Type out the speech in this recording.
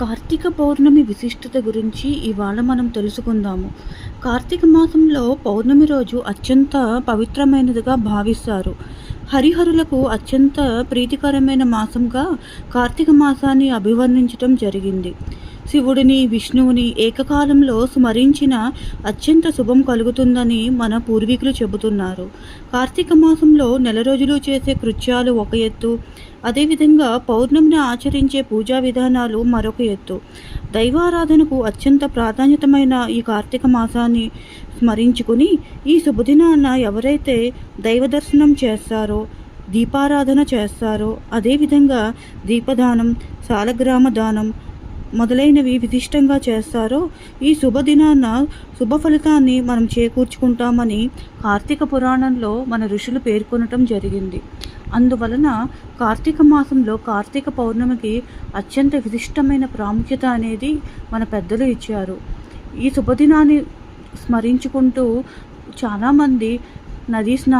కార్తీక పౌర్ణమి విశిష్టత గురించి ఇవాళ మనం తెలుసుకుందాము. కార్తీక మాసంలో పౌర్ణమి రోజు అత్యంత పవిత్రమైనదిగా భావిస్తారు. హరిహరులకు అత్యంత ప్రీతికరమైన మాసంగా కార్తీక మాసాన్ని అభివర్ణించడం జరిగింది. శివుడిని విష్ణువుని ఏకకాలంలో స్మరించిన అత్యంత శుభం కలుగుతుందని మన పూర్వీకులు చెబుతున్నారు. కార్తీక మాసంలో నెల రోజులు చేసే కృత్యాలు ఒక ఎత్తు. అదేవిధంగా పౌర్ణమిని ఆచరించే పూజా విధానాలు మరొక ఎత్తు. దైవారాధనకు అత్యంత ప్రాధాన్యతమైన ఈ కార్తీక మాసాన్ని స్మరించుకుని ఈ శుభదినాన ఎవరైతే దైవ దర్శనం చేస్తారో దీపారాధన చేస్తారో అదేవిధంగా దీపదానం సాలగ్రామ దానం మొదలైనవి విశిష్టంగా చేస్తారో ఈ శుభదినాన శుభ ఫలితాన్ని మనం చేకూర్చుకుంటామని కార్తీక పురాణంలో మన ఋషులు పేర్కొనటం జరిగింది. అందువలన కార్తీక మాసంలో కార్తీక పౌర్ణమికి అత్యంత విశిష్టమైన ప్రాముఖ్యత అనేది మన పెద్దలు ఇచ్చారు. ఈ శుభదినాన్ని స్మరించుకుంటూ చాలామంది నదీ స్నానం